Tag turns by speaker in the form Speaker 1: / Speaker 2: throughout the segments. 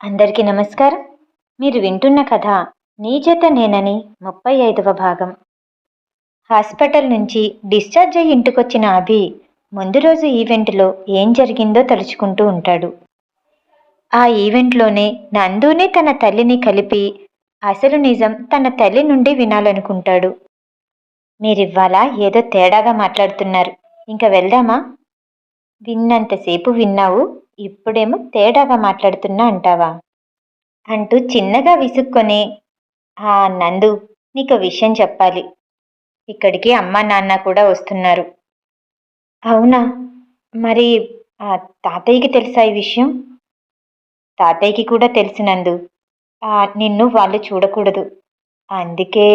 Speaker 1: అందరికీ నమస్కారం. మీరు వింటున్న కథ నీ చేత నేనని ముప్పై ఐదవ భాగం. హాస్పిటల్ నుంచి డిశ్చార్జ్ అయ్యి ఇంటికొచ్చిన అభి ముందు రోజు ఈవెంట్లో ఏం జరిగిందో తలుచుకుంటూ ఉంటాడు. ఆ ఈవెంట్లోనే నందునే తన తల్లిని కలిపి అసలు నిజం తన తల్లి నుండి వినాలనుకుంటాడు. మీరివ్వాలా? ఏదో తేడాగా మాట్లాడుతున్నారు. ఇంకా వెళ్దామా? విన్నంతసేపు విన్నావు? ఇప్పుడేమో తేడాగా మాట్లాడుతున్నా అంటావా? అంటూ చిన్నగా విసుక్కొని ఆ నందు నీకు విషయం చెప్పాలి. ఇక్కడికి అమ్మా నాన్న కూడా వస్తున్నారు. అవునా? మరి ఆ తాతయ్యకి తెలుసా ఈ విషయం? తాతయ్యకి కూడా తెలుసు నందు. ఆ, నిన్ను వాళ్ళు చూడకూడదు. అందుకే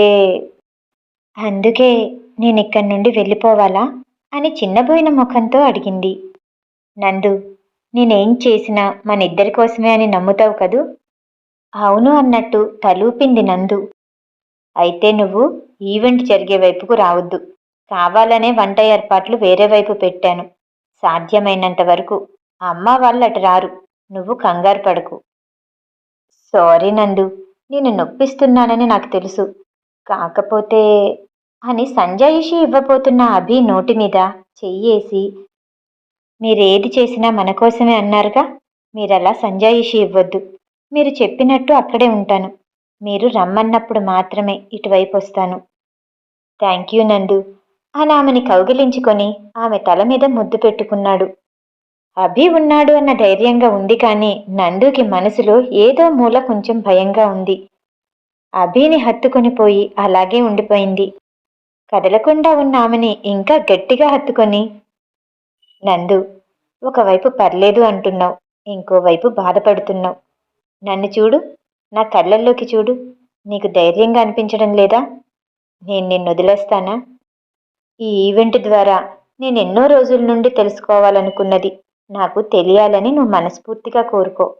Speaker 1: అందుకే నేను ఇక్కడి నుండి వెళ్ళిపోవాలా అని చిన్నబోయిన ముఖంతో అడిగింది. నందు నేనేం చేసినా మన ఇద్దరి కోసమే అని నమ్ముతావు కదూ? అవును అన్నట్టు తలూపింది నందు. అయితే నువ్వు ఈవెంట్ జరిగే వైపుకు రావద్దు. కావాలనే వంట ఏర్పాట్లు వేరే వైపు పెట్టాను. సాధ్యమైనంత వరకు అమ్మ వాళ్ళు అటు రారు. నువ్వు కంగారు పడకు. సారీ నందు. నేను నొప్పిస్తున్నానని నాకు తెలుసు. కాకపోతే అని సంజాయిషి ఇవ్వబోతున్న అభి నోటి మీద చెయ్యేసి మీరేది చేసినా మన కోసమే అన్నారుగా? మీరలా సంజాయిషి ఇవ్వద్దు. మీరు చెప్పినట్టు అక్కడే ఉంటాను. మీరు రమ్మన్నప్పుడు మాత్రమే ఇటువైపు వస్తాను. థ్యాంక్ యూ నందు. అని ఆమెని కౌగిలించుకొని ఆమె తల మీద ముద్దు పెట్టుకున్నాడు. అభి ఉన్నాడు అన్న ధైర్యంగా ఉంది కానీ నందుకి మనసులో ఏదో మూల కొంచెం భయంగా ఉంది. అభిని హత్తుకొని పోయి అలాగే ఉండిపోయింది. కదలకుండా ఉన్న ఆమెని ఇంకా గట్టిగా హత్తుకొని నందు ఒకవైపు పర్లేదు అంటున్నావు ఇంకోవైపు బాధపడుతున్నావు. నన్ను చూడు నా కళ్ళల్లోకి చూడు నీకు ధైర్యంగా అనిపించడం లేదా? నేను నిన్ను వదిలేస్తానా? ఈ ఈవెంట్ ద్వారా నేను ఎన్నో రోజుల నుండి తెలుసుకోవాలనుకున్నది నాకు తెలియాలని నువ్వు మనస్ఫూర్తిగా కోరుకో.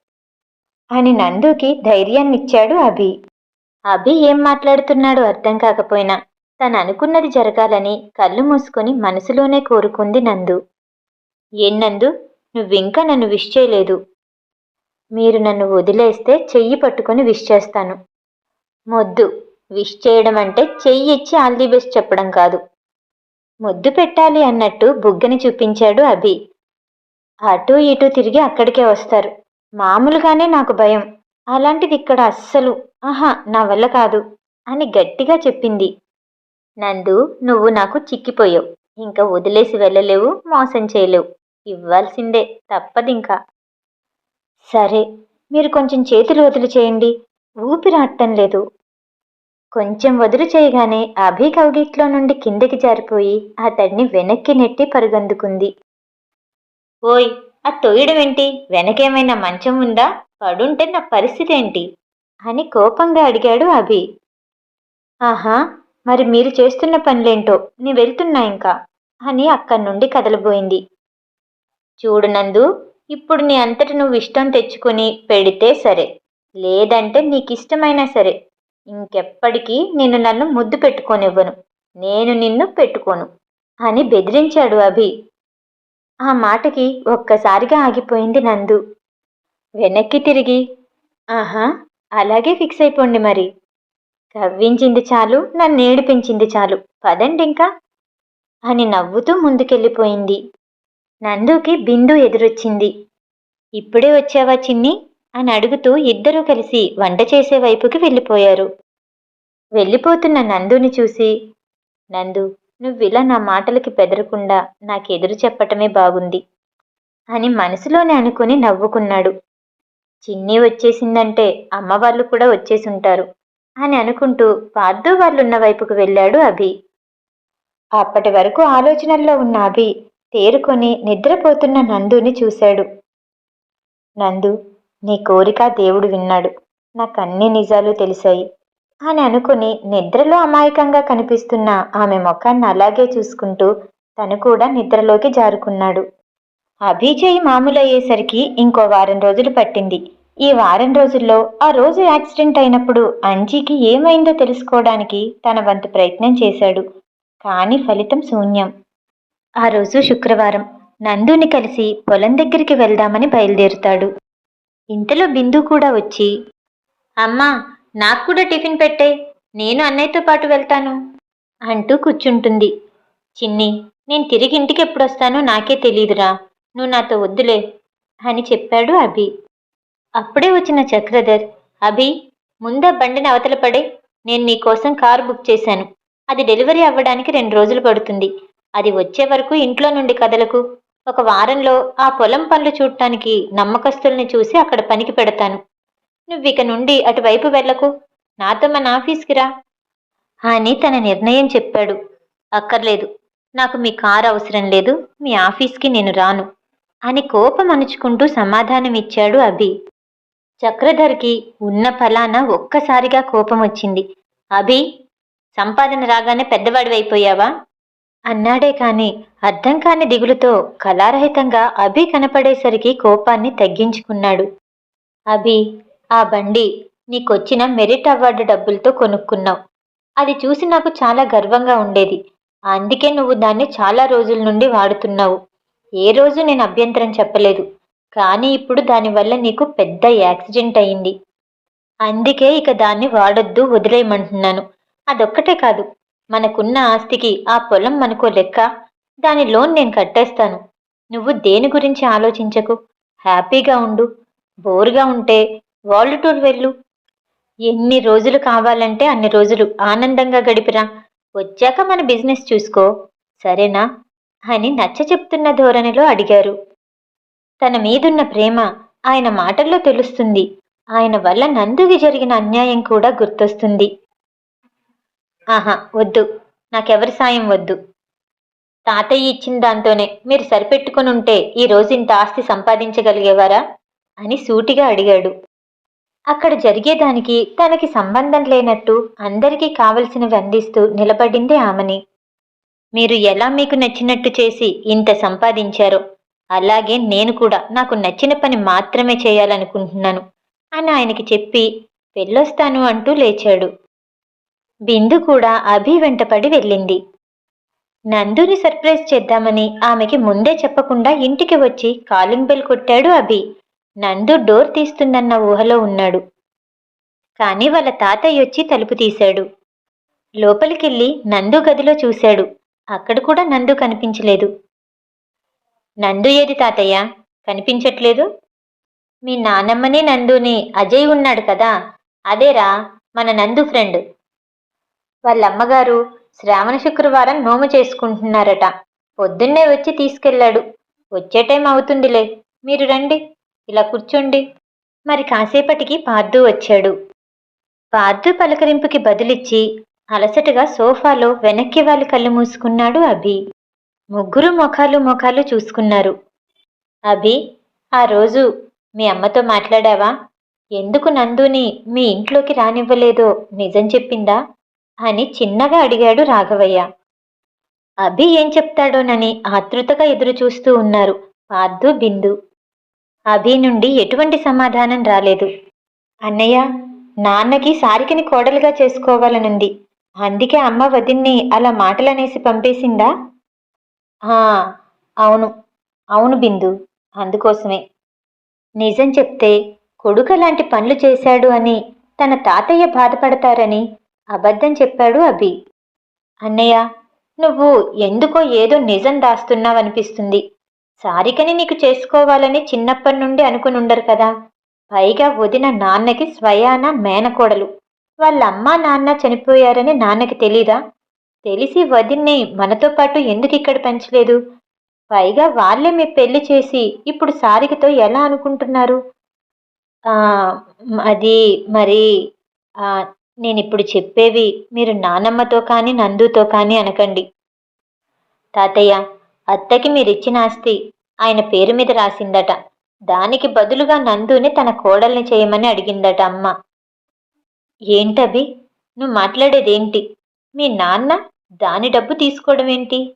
Speaker 1: అని నందుకి ధైర్యాన్నిచ్చాడు అభి. అభి ఏం మాట్లాడుతున్నాడో అర్థం కాకపోయినా తను అనుకున్నది జరగాలని కళ్ళు మూసుకొని మనసులోనే కోరుకుంది నందు. ఏం నందు నువ్వింకా నన్ను విష్ చేయలేదు. మీరు నన్ను వదిలేస్తే చెయ్యి పట్టుకొని విష్ చేస్తాను. మొద్దు. విష్ చేయడం అంటే చెయ్యి ఇచ్చి ఆల్ ది బెస్ట్ చెప్పడం కాదు. ముద్దు పెట్టాలి అన్నట్టు బుగ్గని చూపించాడు అభి. అటు ఇటు తిరిగి అక్కడికే వస్తారు. మామూలుగానే నాకు భయం. అలాంటిది ఇక్కడ అస్సలు. ఆహా నా వల్ల కాదు అని గట్టిగా చెప్పింది. నందు నువ్వు నాకు చిక్కిపోయావు. ఇంకా వదిలేసి వెళ్ళలేవు మోసం చేయలేవు. ఇవ్వాల్సిందే తప్పదింకా. సరే మీరు కొంచెం చేతులు వదిలి చేయండి. ఊపిరాడటం లేదు. కొంచెం వదులు చేయగానే అభి కౌగిట్లో నుండి కిందకి జారిపోయి అతడిని వెనక్కి నెట్టి పరుగందుకుంది. ఓయ్ ఆ తొయ్యడం ఏంటి వెనకేమైనా మంచం ఉందా? పడుంటే నా పరిస్థితి ఏంటి అని కోపంగా అడిగాడు అభి. ఆహా మరి మీరు చేస్తున్న పనులేంటో? నీ వెళ్తున్నా ఇంకా అని అక్కడి నుండి కదలబోయింది. చూడు నందు ఇప్పుడు నీ అంతటి నువ్వు ఇష్టం తెచ్చుకొని పెడితే సరే లేదంటే నీకు ఇష్టమైనా సరే ఇంకెప్పటికీ నిన్ను నన్ను ముద్దు పెట్టుకోనివ్వను నేను నిన్ను పెట్టుకోను అని బెదిరించాడు అభి. ఆ మాటకి ఒక్కసారిగా ఆగిపోయింది నందు. వెనక్కి తిరిగి ఆహా అలాగే ఫిక్స్ అయిపోండి మరి. కవ్వించింది చాలు నన్ను ఏడిపించింది చాలు పదండి ఇంకా అని నవ్వుతూ ముందుకెళ్ళిపోయింది. నందుకి బిందు ఎదురొచ్చింది. ఇప్పుడే వచ్చావా చిన్ని అని అడుగుతూ ఇద్దరూ కలిసి వంట చేసే వైపుకి వెళ్ళిపోయారు. వెళ్ళిపోతున్న నందుని చూసి నందు నువ్విలా నా మాటలకి బెదరకుండా నాకెదురు చెప్పటమే బాగుంది అని మనసులోనే అనుకుని నవ్వుకున్నాడు. చిన్ని వచ్చేసిందంటే అమ్మ వాళ్ళు కూడా వచ్చేసుంటారు అని అనుకుంటూ పార్దు వాళ్ళున్న వైపుకు వెళ్ళాడు అభి. అప్పటి వరకు ఆలోచనల్లో ఉన్న అభి తేరుకొని నిద్రపోతున్న నందుని చూశాడు. నందు నీ కోరిక దేవుడు విన్నాడు. నాకన్ని నిజాలు తెలిసాయి అని అనుకుని నిద్రలో అమాయకంగా కనిపిస్తున్న ఆమె ముఖాన్ని అలాగే చూసుకుంటూ తను కూడా నిద్రలోకి జారుకున్నాడు. అభిజయ్ మామూలయ్యేసరికి ఇంకో వారం రోజులు పట్టింది. ఈ వారం రోజుల్లో ఆ రోజు యాక్సిడెంట్ అయినప్పుడు అంజీకి ఏమైందో తెలుసుకోవడానికి తన వంతు ప్రయత్నం చేశాడు. కానీ ఫలితం శూన్యం. ఆ రోజు శుక్రవారం. నందుని కలిసి పొలం దగ్గరికి వెళ్దామని బయలుదేరుతాడు. ఇంతలో బిందు కూడా వచ్చి అమ్మా నాకు కూడా టిఫిన్ పెట్టే నేను అన్నయ్యతో పాటు వెళ్తాను అంటూ కూర్చుంటుంది. చిన్ని నేను తిరిగి ఇంటికి ఎప్పుడొస్తానో నాకే తెలియదురా నువ్వు నాతో వద్దులే అని చెప్పాడు అభి. అప్పుడే వచ్చిన చక్రధర్ అభి ముందా బండిని అవతల పడే నేను నీ కోసం కారు బుక్ చేశాను. అది డెలివరీ అవ్వడానికి రెండు రోజులు పడుతుంది. అది వచ్చే వరకు ఇంట్లో నుండి కదలకు. ఒక వారంలో ఆ పొలం పనులు చూడటానికి నమ్మకస్తుల్ని చూసి అక్కడ పనికి పెడతాను. నువ్వు ఇక నుండి అటువైపు వెళ్ళకు. నాతో మన ఆఫీస్కి రా. అని తన నిర్ణయం చెప్పాడు. అక్కర్లేదు. నాకు మీ కారు అవసరం లేదు. మీ ఆఫీస్కి నేను రాను. అని కోపం అణుచుకుంటూ సమాధానం ఇచ్చాడు అభి. చక్రధర్కి ఉన్న ఫలాన ఒక్కసారిగా కోపం వచ్చింది. అభి సంపాదన రాగానే పెద్దవాడివైపోయావా? అన్నాడే కాని అర్థం కాని దిగులుతో కళారహితంగా అభి కనపడేసరికి కోపాన్ని తగ్గించుకున్నాడు. అభి ఆ బండి నీకొచ్చిన మెరిట్ అవార్డు డబ్బులతో కొనుక్కున్నావు. అది చూసి నాకు చాలా గర్వంగా ఉండేది. అందుకే నువ్వు దాన్ని చాలా రోజుల నుండి వాడుతున్నావు. ఏ రోజు నేను అభ్యంతరం చెప్పలేదు. కానీ ఇప్పుడు దానివల్ల నీకు పెద్ద యాక్సిడెంట్ అయింది. అందుకే ఇక దాన్ని వాడొద్దు వదిలేయమంటున్నాను. అదొక్కటే కాదు మనకున్న ఆస్తికి ఆ పొలం మనకో లెక్క. దాని లోన్ నేను కట్టేస్తాను. నువ్వు దేని గురించి ఆలోచించకు? హ్యాపీగా ఉండు. బోరుగా ఉంటే వరల్డ్ టూర్ వెళ్ళు. ఎన్ని రోజులు కావాలంటే అన్ని రోజులు ఆనందంగా గడిపిరా. వచ్చాక మన బిజినెస్ చూసుకో. సరేనా? అని నచ్చ చెప్తున్న ధోరణిలో అడిగారు. తన మీదున్న ప్రేమ ఆయన మాటల్లో తెలుస్తుంది. ఆయన వల్ల నందుకి జరిగిన అన్యాయం కూడా గుర్తొస్తుంది. ఆహా వద్దు. నాకెవరి సాయం వద్దు. తాతయ్య ఇచ్చిన దాంతోనే మీరు సరిపెట్టుకుని ఉంటే ఈ రోజు ఇంత ఆస్తి సంపాదించగలిగేవారా? అని సూటిగా అడిగాడు. అక్కడ జరిగేదానికి తనకి సంబంధం లేనట్టు అందరికీ కావలసినవి అందిస్తూ నిలబడింది ఆమెని. మీరు ఎలా మీకు నచ్చినట్టు చేసి ఇంత సంపాదించారో అలాగే నేను కూడా నాకు నచ్చిన పని మాత్రమే చేయాలనుకుంటున్నాను అని ఆయనకి చెప్పి వెళ్ళొస్తాను అంటూ లేచాడు. బిందు కూడా అభి వెంటపడి వెళ్ళింది. నందుని సర్ప్రైజ్ చేద్దామని ఆమెకి ముందే చెప్పకుండా ఇంటికి వచ్చి కాలింగ్ బెల్ కొట్టాడు అభి. నందు డోర్ తీస్తుందన్న ఊహలో ఉన్నాడు. కాని వాళ్ళ తాతయ్య వచ్చి తలుపు తీశాడు. లోపలికెళ్ళి నందు గదిలో చూశాడు. అక్కడ కూడా నందు కనిపించలేదు. నందు ఏది తాతయ్య? కనిపించట్లేదు? మీ నానమ్మని నందుని అజయ్ ఉన్నాడు కదా. అదేరా మన నందు ఫ్రెండ్. వాళ్ళ అమ్మగారు శ్రావణ శుక్రవారం నోము చేసుకుంటున్నారట. పొద్దున్నే వచ్చి తీసుకెళ్ళాడు. వచ్చే టైం అవుతుందిలే. మీరు రండి. ఇలా కూర్చోండి. మరి కాసేపటికి పార్దు వచ్చాడు. పార్దు పలకరింపుకి బదులిచ్చి అలసటగా సోఫాలో వెనక్కి వాళ్ళు కళ్ళు మూసుకున్నాడు అభి. ముగ్గురు ముఖాలు ముఖాలు చూసుకున్నారు. అభి ఆ రోజు మీ అమ్మతో మాట్లాడావా? ఎందుకు నందుని మీ ఇంట్లోకి రానివ్వలేదో నిజం చెప్పిందా? అని చిన్నగా అడిగాడు రాఘవయ్య. అభి ఏం చెప్తాడోనని ఆతృతగా ఎదురు చూస్తూ ఉన్నారు పార్థు బిందు. అభి నుండి ఎటువంటి సమాధానం రాలేదు. అన్నయ్య నాన్నకి సారికని కోడలుగా చేసుకోవాలనుంది. అందుకే అమ్మ వదిన్ని అలా మాటలనేసి పంపేసిందా? అవును అవును బిందు అందుకోసమే. నిజం చెప్తే కొడుకు లాంటి పనులు చేశాడు అని తన తాతయ్య బాధపడతారని అబద్ధం చెప్పాడు అభి. అన్నయ్య నువ్వు ఎందుకో ఏదో నిజం దాస్తున్నావనిపిస్తుంది. సారికని నీకు చేసుకోవాలని చిన్నప్పటి నుండి అనుకునుండరు కదా. పైగా వదిన నాన్నకి స్వయాన మేనకోడలు. వాళ్ళ అమ్మా నాన్న చనిపోయారని నాన్నకి తెలీదా? తెలిసి వదిన్ని మనతో పాటు ఎందుకు ఇక్కడ పెంచలేదు? పైగా వాళ్ళే మీ పెళ్ళి చేసి ఇప్పుడు సారికతో ఎలా అనుకుంటున్నారు? అది మరి నేనిప్పుడు నేను ఇప్పుడు చెప్పేవి మీరు నానమ్మతో కానీ నందుతో కానీ అనకండి. తాతయ్య అత్తకి మీరిచ్చిన ఆస్తి ఆయన పేరు మీద రాసిందట. దానికి బదులుగా నందుని తన కోడల్ని చేయమని అడిగిందట అమ్మ. ఏంటవి నువ్వు మాట్లాడేదేంటి? మీ నాన్న దాని డబ్బు తీసుకోవడం ఏంటి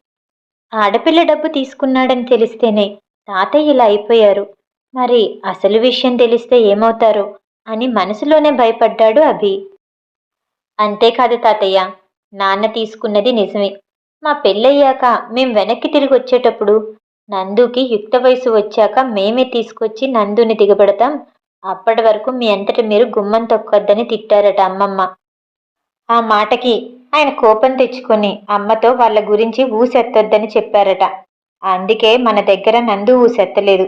Speaker 1: ఆడపిల్ల డబ్బు తీసుకున్నాడని తెలిస్తేనే తాతయ్య ఇలా అయిపోయారు. మరి అసలు విషయం తెలిస్తే ఏమవుతారో అని మనసులోనే భయపడ్డాడు అభి. అంతేకాదు తాతయ్య. నాన్న తీసుకున్నది నిజమే. మా పెళ్ళయ్యాక మేం వెనక్కి తిరిగి వచ్చేటప్పుడు నందుకి యుక్త వయసు వచ్చాక మేమే తీసుకొచ్చి నందుని దిగబెడతాం. అప్పటి వరకు మీ అంతటి మీరు గుమ్మం తొక్కొద్దని తిట్టారట అమ్మమ్మ. ఆ మాటకి ఆయన కోపం తెచ్చుకొని అమ్మతో వాళ్ళ గురించి ఊసెత్తొద్దని చెప్పారట. అందుకే మన దగ్గర నందు ఊసెత్తలేదు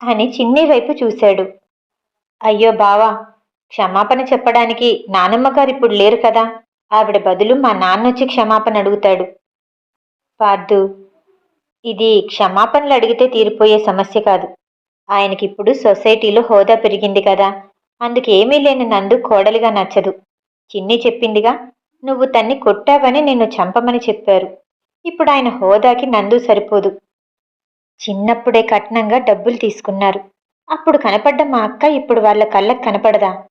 Speaker 1: అని చిన్ని వైపు చూశాడు. అయ్యో బావా క్షమాపణ చెప్పడానికి నానమ్మ గారు ఇప్పుడు లేరు కదా? ఆవిడ బదులు మా నాన్న వచ్చి క్షమాపణ అడుగుతాడు. పార్దు ఇది క్షమాపణలు అడిగితే తీరిపోయే సమస్య కాదు. ఆయనకిప్పుడు సొసైటీలో హోదా పెరిగింది కదా? అందుకేమీ లేని నందు కోడలిగా నచ్చదు. చిన్ని చెప్పిందిగా నువ్వు తన్ని కొట్టావని నిన్ను చంపమని చెప్పారు. ఇప్పుడు ఆయన హోదాకి నందు సరిపోదు. చిన్నప్పుడే కట్నంగా డబ్బులు తీసుకున్నారు. అప్పుడు కనపడ్డ మా అక్క ఇప్పుడు వాళ్ళ కళ్ళకు కనపడదా?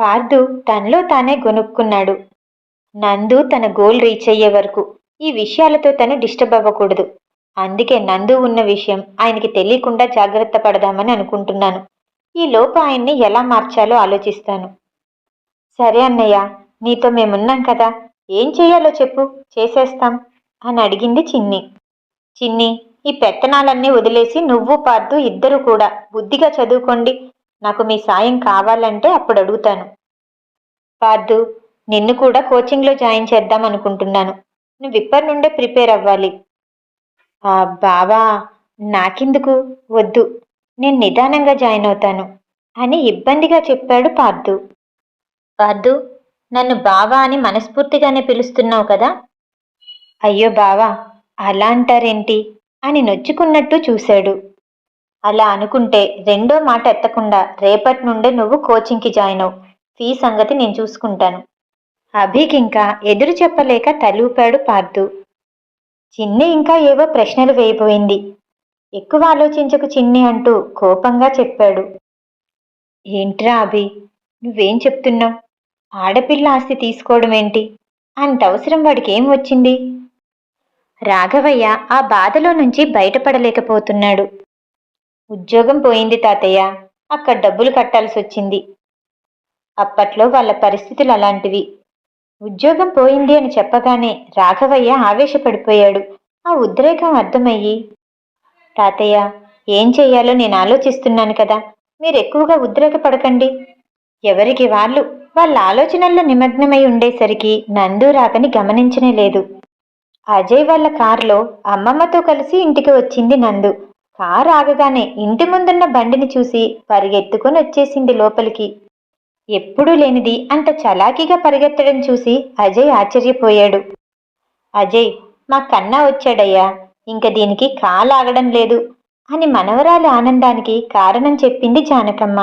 Speaker 1: పార్థు తనలో తానే గొనుక్కున్నాడు. నందు తన గోల్ రీచ్ అయ్యే వరకు ఈ విషయాలతో తను డిస్టర్బ్ అవ్వకూడదు. అందుకే నందు ఉన్న విషయం ఆయనకి తెలియకుండా జాగ్రత్త పడదామని అనుకుంటున్నాను. ఈ లోపు ఆయన్ని ఎలా మార్చాలో ఆలోచిస్తాను. సరే అన్నయ్య నీతో మేమున్నాం కదా. ఏం చేయాలో చెప్పు చేసేస్తాం అని అడిగింది చిన్ని. చిన్ని ఈ పెత్తనాలన్నీ వదిలేసి నువ్వు పార్దు ఇద్దరు కూడా బుద్ధిగా చదువుకోండి. నాకు మీ సాయం కావాలంటే అప్పుడు అడుగుతాను. పార్థు నిన్ను కూడా కోచింగ్లో జాయిన్ చేద్దాం అనుకుంటున్నాను. నువ్వు ఇప్పటి నుండే ప్రిపేర్ అవ్వాలి. ఆ బావా నాకెందుకు? వద్దు. నేను నిదానంగా జాయిన్ అవుతాను అని ఇబ్బందిగా చెప్పాడు పార్థు పార్థు నన్ను బావా అని మనస్ఫూర్తిగానే పిలుస్తున్నావు కదా? అయ్యో బావా అలా అంటారేంటి? అని నొచ్చుకున్నట్టు చూశాడు. అలా అనుకుంటే రెండో మాట ఎత్తకుండా రేపటి నుండే నువ్వు కోచింగ్కి జాయిన్ అవు. ఫీ సంగతి నేను చూసుకుంటాను. అభికి ఇంకా ఎదురు చెప్పలేక తలూపాడు పార్దు. చిన్ని ఇంకా ఏవో ప్రశ్నలు వేయబోయింది. ఎక్కువ ఆలోచించకు చిన్ని అంటూ కోపంగా చెప్పాడు. ఏంట్రా అభి నువ్వేం చెప్తున్నావు? ఆడపిల్ల ఆస్తి తీసుకోవడం ఏంటి? అంత అవసరం వాడికి ఏం వచ్చింది? రాఘవయ్య ఆ బాధలో నుంచి బయటపడలేకపోతున్నాడు. ఉద్యోగం పోయింది తాతయ్య. అక్కడ డబ్బులు కట్టాల్సి వచ్చింది అప్పట్లో వాళ్ళ పరిస్థితులు అలాంటివి. ఉద్యోగం పోయింది అని చెప్పగానే రాఘవయ్య ఆవేశపడిపోయాడు. ఆ ఉద్రేకం అర్థమయ్యి తాతయ్య ఏం చెయ్యాలో నేను ఆలోచిస్తున్నాను కదా. మీరు ఎక్కువగా ఉద్రేకపడకండి. ఎవరికి వాళ్ళు వాళ్ళ ఆలోచనల్లో నిమగ్నమై ఉండేసరికి నందు రాకని గమనించనే లేదు. అజయ్ వాళ్ళ కారులో అమ్మమ్మతో కలిసి ఇంటికి వచ్చింది నందు. కారు ఆగగానే ఇంటి ముందున్న బండిని చూసి పరిగెత్తుకొని వచ్చేసింది లోపలికి. ఎప్పుడూ లేనిది అంత చలాకీగా పరిగెత్తడం చూసి అజయ్ ఆశ్చర్యపోయాడు. అజయ్ మా కన్నా వచ్చాడయ్యా ఇంక దీనికి కాలాగడం లేదు అని మనవరాలి ఆనందానికి కారణం చెప్పింది జానకమ్మ.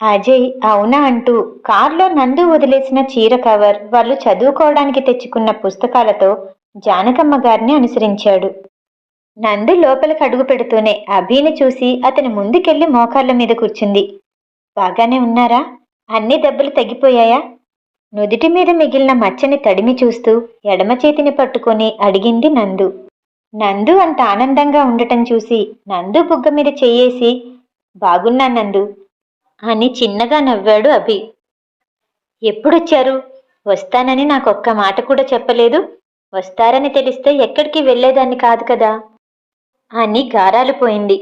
Speaker 1: అజయ్ అవునా అంటూ కారులో నందు వదిలేసిన చీర కవర్ వాళ్ళు చదువుకోవడానికి తెచ్చుకున్న పుస్తకాలతో జానకమ్మ గారిని అనుసరించాడు. నందు లోపలికి అడుగు పెడుతూనే అభిని చూసి అతని ముందుకెళ్ళి మోకాళ్ళ మీద కూర్చుంది. బాగానే ఉన్నారా? అన్ని దెబ్బలు తగ్గిపోయాయా? నుదిటి మీద మిగిలిన మచ్చని తడిమి చూస్తూ ఎడమ చేతిని పట్టుకొని అడిగింది నందు. నందు అంత ఆనందంగా ఉండటం చూసి నందు బుగ్గ మీద చెయ్యేసి బాగున్నా నందు అని చిన్నగా నవ్వాడు అభి. ఎప్పుడొచ్చారు? వస్తానని నాకు ఒక్క మాట కూడా చెప్పలేదు. వస్తారని తెలిస్తే ఎక్కడికి వెళ్ళేదాన్ని కాదు కదా. అని గారాలు పోయింది.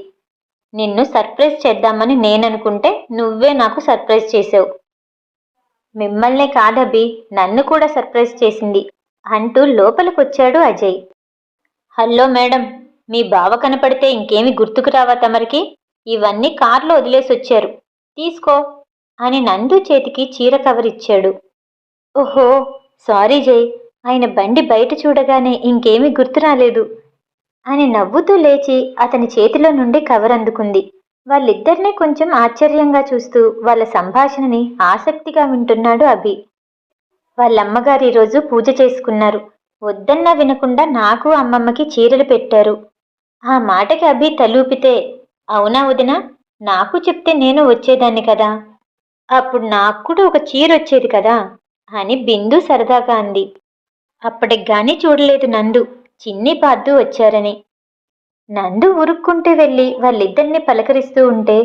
Speaker 1: నిన్ను సర్ప్రైజ్ చేద్దామని నేననుకుంటే నువ్వే నాకు సర్ప్రైజ్ చేసావు మిమ్మల్నే కాదబి నన్ను కూడా సర్ప్రైజ్ చేసింది అంటూ లోపలికొచ్చాడు అజయ్. హలో మేడం మీ బావ కనపడితే ఇంకేమి గుర్తుకు రావా తమరికి? ఇవన్నీ కార్లో వదిలేసి వచ్చారు తీసుకో అని నందు చేతికి చీర కవర్ ఇచ్చాడు ఓహో సారీ జయ్ ఆయన బండి బయట చూడగానే ఇంకేమీ గుర్తు రాలేదు. అని నవ్వుతూ లేచి అతని చేతిలో నుండి కవర్ అందుకుంది. వాళ్ళిద్దరినీ కొంచెం ఆశ్చర్యంగా చూస్తూ వాళ్ళ సంభాషణని ఆసక్తిగా వింటున్నాడు అభి. వాళ్ళమ్మగారు ఈరోజు పూజ చేసుకున్నారు. వద్దన్నా వినకుండా నాకు అమ్మమ్మకి చీరలు పెట్టారు. ఆ మాటకి అభి తలూపితే అవునా వదినా? నాకు చెప్తే నేను వచ్చేదాన్ని కదా? అప్పుడు నాకు కూడా ఒక చీర వచ్చేది కదా? అని బిందు సరదాగా అంది. అప్పటికి గాని చూడలేదు నందు. చిన్ని పార్దు వచ్చారని. నందు ఉరుక్కుంటూ వెళ్ళి వాళ్ళిద్దరిని పలకరిస్తూ ఉంటే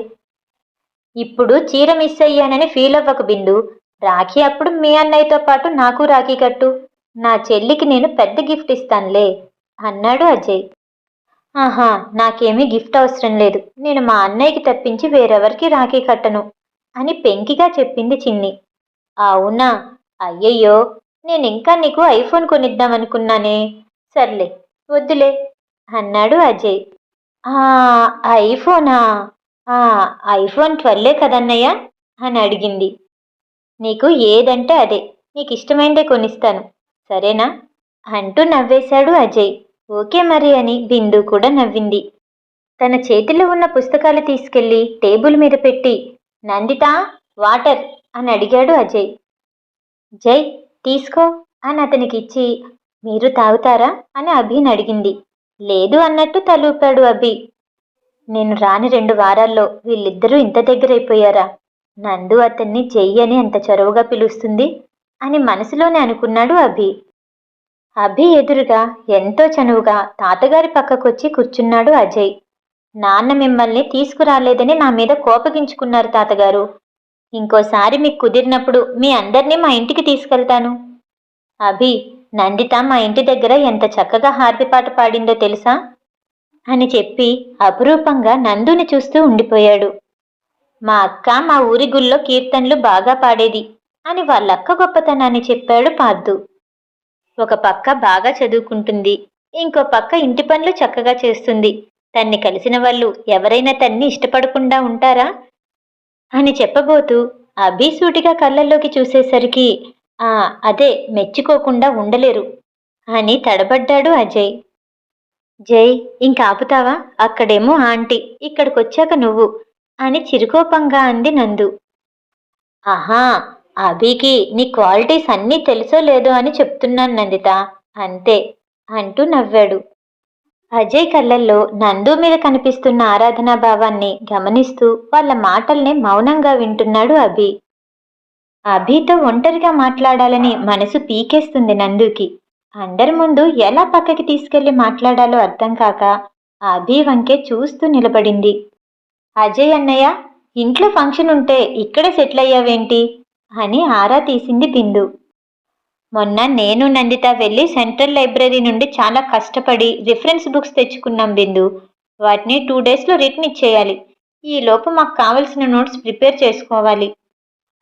Speaker 1: ఇప్పుడు చీర మిస్ అయ్యానని ఫీల్ అవ్వక బిందు రాఖీ అప్పుడు మీ అన్నయ్యతో పాటు నాకు రాఖీ కట్టు. నా చెల్లికి నేను పెద్ద గిఫ్ట్ ఇస్తానులే అన్నాడు అజయ్. ఆహా నాకేమీ గిఫ్ట్ అవసరం లేదు. నేను మా అన్నయ్యకి తప్పించి వేరెవరికి రాఖీ కట్టను అని పెంకిగా చెప్పింది చిన్ని. అవునా? అయ్యయ్యో! నేను ఇంకా నీకు ఐఫోన్ కొనిద్దామనుకున్నానే. సర్లే వద్దులే అన్నాడు అజయ్. "ఆ, ఐఫోనా? ఆ, ఐఫోన్ ట్వెల్వే కదన్నయ్య? అని అడిగింది. నీకు ఏదంటే అదే నీకు ఇష్టమైందే కొనిస్తాను సరేనా? అంటూ నవ్వేశాడు అజయ్. ఓకే మరి అని బిందు కూడా నవ్వింది. తన చేతిలో ఉన్న పుస్తకాలు తీసుకెళ్ళి టేబుల్ మీద పెట్టి నందిత వాటర్ అని అడిగాడు అజయ్. జై తీసుకో అని అతనికి ఇచ్చి మీరు తాగుతారా? అని అభిని అడిగింది. లేదు అన్నట్టు తలూపాడు అభి. నేను రాని రెండు వారాల్లో వీళ్ళిద్దరూ ఇంత దగ్గరైపోయారా? నందు అతన్ని చెయ్యి అని అంత చొరవగా పిలుస్తుంది అని మనసులోనే అనుకున్నాడు అభి. అభి ఎదురుగా ఎంతో చనువుగా తాతగారి పక్కకొచ్చి కూర్చున్నాడు అజయ్. నాన్న మిమ్మల్ని తీసుకురాలేదని నా మీద కోపగించుకున్నారు తాతగారు. ఇంకోసారి మీకు కుదిరినప్పుడు మీ అందరినీ మా ఇంటికి తీసుకెళ్తాను. అభి నందిత మా ఇంటి దగ్గర ఎంత చక్కగా హార్దిపాట పాట పాడిందో తెలుసా? అని చెప్పి అపురూపంగా నందుని చూస్తూ ఉండిపోయాడు. మా అక్క మా ఊరి గుళ్ళో కీర్తనలు బాగా పాడేది అని వాళ్ళక్క గొప్పతనాన్ని చెప్పాడు పాద్దు ఒక పక్క బాగా చదువుకుంటుంది ఇంకో పక్క ఇంటి పనులు చక్కగా చేస్తుంది. తన్ని కలిసిన వాళ్ళు ఎవరైనా తన్ని ఇష్టపడకుండా ఉంటారా? అని చెప్పబోతూ అభిసూటిగా కళ్ళల్లోకి చూసేసరికి ఆ అదే మెచ్చుకోకుండా ఉండలేరు అని తడబడ్డాడు అజయ్. జై ఇంకాపుతావా? అక్కడేమో ఆంటీ ఇక్కడికొచ్చాక నువ్వు అని చిరుకోపంగా అంది నందు. ఆహా అభికి నీ క్వాలిటీస్ అన్నీ తెలుసో లేదో అని చెప్తున్నాను నందిత అంతే అంటూ నవ్వాడు. అజయ్ కళ్ళల్లో నందు మీద కనిపిస్తున్న ఆరాధనా భావాన్ని గమనిస్తూ వాళ్ళ మాటల్ని మౌనంగా వింటున్నాడు అభి. అభితో ఒంటరిగా మాట్లాడాలని మనసు పీకేస్తుంది నందుకి. అందరి ముందు ఎలా పక్కకి తీసుకెళ్ళి మాట్లాడాలో అర్థం కాక అభి వంకే చూస్తూ నిలబడింది. అజయ్ అన్నయ్య ఇంట్లో ఫంక్షన్ ఉంటే ఇక్కడే సెటిల్ అయ్యావేంటి? అని ఆరా తీసింది బిందు. మొన్న నేను నందిత వెళ్ళి సెంట్రల్ లైబ్రరీ నుండి చాలా కష్టపడి రిఫరెన్స్ బుక్స్ తెచ్చుకున్నాం బిందు. వాటిని టూ డేస్లో రిటర్న్ ఇచ్చేయాలి. ఈ లోపు మాకు కావలసిన నోట్స్ ప్రిపేర్ చేసుకోవాలి.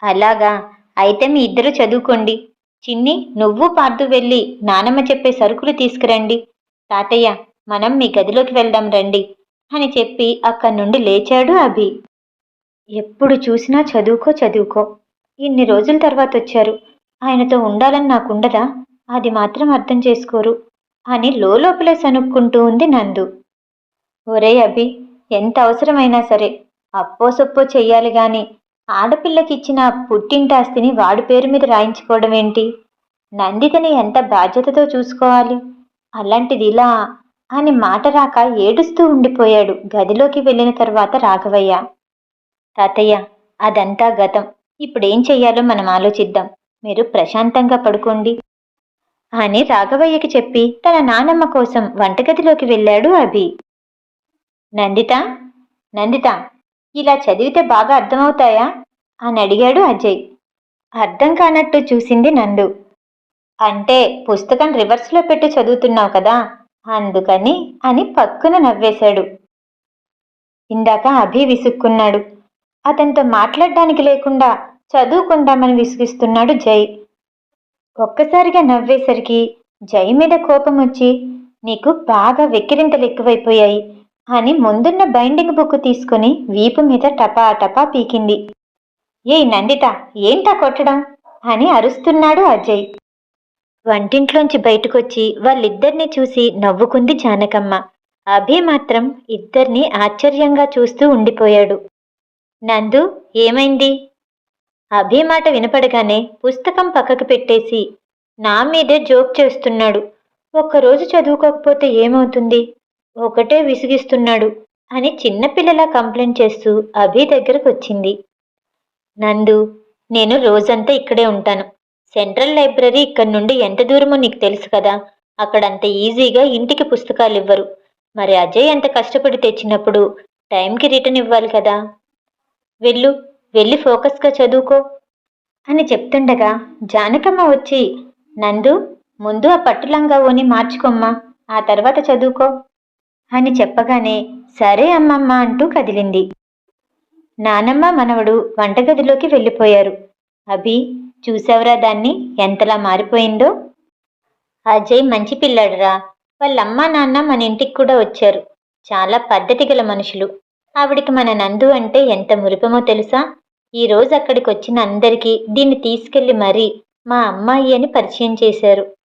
Speaker 1: అలాగా. అయితే మీ ఇద్దరు చదువుకోండి. చిన్ని నువ్వు పార్దు వెళ్ళి నానమ్మ చెప్పే సరుకులు తీసుకురండి. తాతయ్య మనం మీ గదిలోకి వెళ్దాం రండి అని చెప్పి అక్కడి నుండి లేచాడు అభి. ఎప్పుడు చూసినా చదువుకో చదువుకో. ఇన్ని రోజుల తర్వాత వచ్చారు. ఆయనతో ఉండాలని నాకుండదా అది మాత్రం అర్థం చేసుకోరు అని లోపలే సనుక్కుంటూ ఉంది నందు. ఒరే అభి ఎంత అవసరమైనా సరే అప్పోసొప్పో చెయ్యాలి గాని ఆడపిల్లకి ఇచ్చిన పుట్టింటాస్తిని వాడి పేరు మీద రాయించుకోవడం ఏంటి? నందితని ఎంత బాధ్యతతో చూసుకోవాలి? అలాంటిది ఇలా అని మాట రాక ఏడుస్తూ ఉండిపోయాడు గదిలోకి వెళ్ళిన తర్వాత రాఘవయ్య. తాతయ్య అదంతా గతం. ఇప్పుడేం చెయ్యాలో మనం ఆలోచిద్దాం. మీరు ప్రశాంతంగా పడుకోండి. అని రాఘవయ్యకి చెప్పి తన నానమ్మ కోసం వంటగదిలోకి వెళ్ళాడు అభి. నందిత నందిత ఇలా చదివితే బాగా అర్థమవుతాయా? అని అడిగాడు అజయ్. అర్థం కానట్టు చూసింది నందు. అంటే పుస్తకం రివర్స్లో పెట్టి చదువుతున్నావు కదా? అందుకని అని పక్కున నవ్వేశాడు. ఇందాక అభి విసుక్కున్నాడు. అతనితో మాట్లాడడానికి లేకుండా చదువుకుందామని విసిగిస్తున్నాడు జై. ఒక్కసారిగా నవ్వేసరికి జై మీద కోపం వచ్చి నీకు బాగా వెక్కిరింతలు ఎక్కువైపోయాయి. అని ముందున్న బైండింగ్ బుక్ తీసుకుని వీపు మీద టపా టపా పీకింది. ఏయ్ నందిత ఏంటా కొట్టడం? అని అరుస్తున్నాడు అజయ్. వంటింట్లోంచి బయటకొచ్చి వాళ్ళిద్దరిని చూసి నవ్వుకుంది జానకమ్మ. అభి మాత్రం ఇద్దరిని ఆశ్చర్యంగా చూస్తూ ఉండిపోయాడు. నందు ఏమైంది? అభి మాట వినపడగానే పుస్తకం పక్కకు పెట్టేసి నా మీదే జోక్ చేస్తున్నాడు. ఒక్కరోజు చదువుకోకపోతే ఏమవుతుంది? ఒకటే విసిగిస్తున్నాడు అని చిన్నపిల్లలా కంప్లైంట్ చేస్తూ అభి దగ్గరకు వచ్చింది. నందు నేను రోజంతా ఇక్కడే ఉంటాను. సెంట్రల్ లైబ్రరీ ఇక్కడి నుండి ఎంత దూరమో నీకు తెలుసు కదా. అక్కడ అంత ఈజీగా ఇంటికి పుస్తకాలు ఇవ్వరు మరి అజయ్ ఎంత కష్టపడి తెచ్చినప్పుడు టైంకి రిటర్న్ ఇవ్వాలి కదా. వెళ్ళు వెళ్ళి ఫోకస్గా చదువుకో అని చెప్తుండగా జానకమ్మ వచ్చి నందు ముందు ఆ పట్టులంగా ఓని మార్చుకోమ్మా ఆ తర్వాత చదువుకో. అని చెప్పగానే సరే అమ్మమ్మ అంటూ కదిలింది. నానమ్మ మనవడు వంటగదిలోకి వెళ్ళిపోయారు. అభి చూసావురా దాన్ని? ఎంతలా మారిపోయిందో? అజయ్ మంచి పిల్లాడురా. వాళ్ళమ్మ నాన్న మన ఇంటికి కూడా వచ్చారు. చాలా పద్ధతి గల మనుషులు. ఆవిడికి మన నందు అంటే ఎంత మురిపమో తెలుసా? ఈ రోజు అక్కడికి వచ్చిన అందరికీ దీన్ని తీసుకెళ్ళి మరీ మా అమ్మాయి అని పరిచయం చేశారు.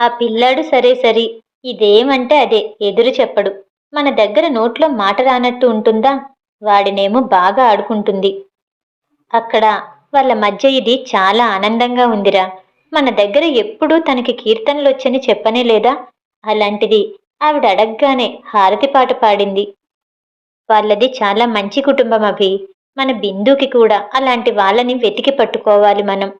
Speaker 1: ఆ పిల్లాడు సరే సరి. ఇదేమంటే అదే ఎదురు చెప్పడు. మన దగ్గర నోట్లో మాట రానట్టు ఉంటుందా? వాడినేమో బాగా ఆడుకుంటుంది. అక్కడ వాళ్ళ మధ్య ఇది చాలా ఆనందంగా ఉందిరా. మన దగ్గర ఎప్పుడూ తనకి కీర్తనలు వచ్చని చెప్పనే లేదా? అలాంటిది ఆవిడ అడగగానే హారతి పాట పాడింది. వాళ్ళది చాలా మంచి కుటుంబం అభి. మన బిందుకి కూడా అలాంటి వాళ్ళని వెతికి పట్టుకోవాలి మనం.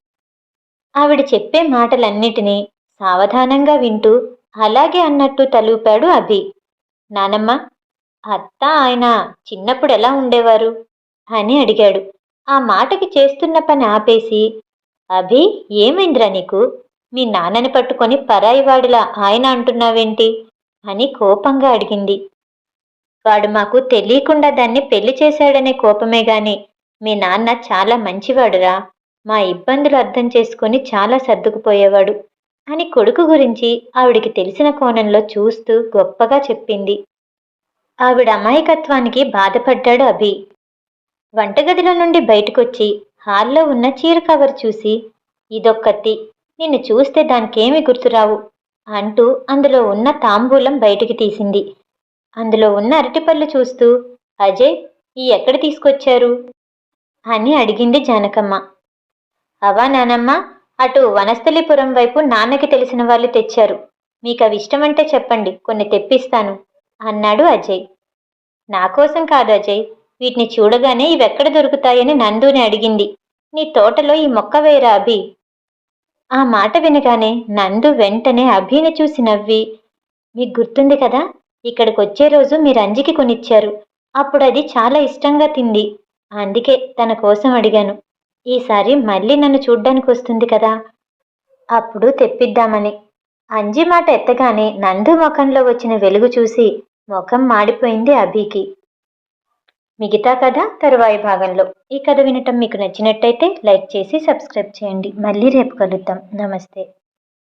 Speaker 1: ఆవిడ చెప్పే మాటలన్నిటినీ సావధానంగా వింటూ అలాగే అన్నట్టు తలూపాడు అభి. నానమ్మ అత్త ఆయన చిన్నప్పుడు ఎలా ఉండేవారు? అని అడిగాడు. ఆ మాటకి చేస్తున్న పని ఆపేసి అభి ఏమైందిరా నీకు? మీ నాన్నని పట్టుకొని పరాయి వాడిలా ఆయన అంటున్నావేంటి? అని కోపంగా అడిగింది. వాడు మాకు తెలియకుండా దాన్ని పెళ్ళి చేశాడనే కోపమే గాని మీ నాన్న చాలా మంచివాడురా. మా ఇబ్బందులు అర్థం చేసుకొని చాలా సర్దుకుపోయేవాడు. అని కొడుకు గురించి ఆవిడికి తెలిసిన కోణంలో చూస్తూ గొప్పగా చెప్పింది. ఆవిడ అమాయకత్వానికి బాధపడ్డాడు అభి. వంటగదిలో నుండి బయటకొచ్చి హాల్లో ఉన్న చీర కవర్ చూసి ఇదొక్కతి నిన్ను చూస్తే దానికేమి గుర్తురావు అంటూ అందులో ఉన్న తాంబూలం బయటికి తీసింది. అందులో ఉన్న అరటిపళ్ళు చూస్తూ అజయ్ ఈ ఎక్కడ తీసుకొచ్చారు? అని అడిగింది జానకమ్మ. అవా నానమ్మ అటు వనస్థలిపురం వైపు నాన్నకి తెలిసిన వాళ్ళు తెచ్చారు. మీకు అవి ఇష్టమంటే చెప్పండి కొన్ని తెప్పిస్తాను అన్నాడు అజయ్. నా కోసం కాదు అజయ్ వీటిని చూడగానే ఇవెక్కడ దొరుకుతాయని నందుని అడిగింది. నీ తోటలో ఈ మొక్క వేరా అభి? ఆ మాట వినగానే నందు వెంటనే అభిని చూసి నవ్వి మీకు గుర్తుంది కదా ఇక్కడికి వచ్చే రోజు మీరు అంజికి కొనిచ్చారు. అప్పుడు అది చాలా ఇష్టంగా తింది. అందుకే తన కోసం అడిగాను. ఈసారి మళ్ళీ నన్ను చూడ్డానికి వస్తుంది కదా. అప్పుడు తెప్పిద్దామని. అంజి మాట ఎత్తగానే నందు ముఖంలో వచ్చిన వెలుగు చూసి ముఖం మాడిపోయింది అభికి. మిగతా కథ తరువాయి భాగంలో. ఈ కథ వినటం మీకు నచ్చినట్టయితే లైక్ చేసి సబ్స్క్రైబ్ చేయండి. మళ్ళీ రేపు కలుద్దాం. నమస్తే.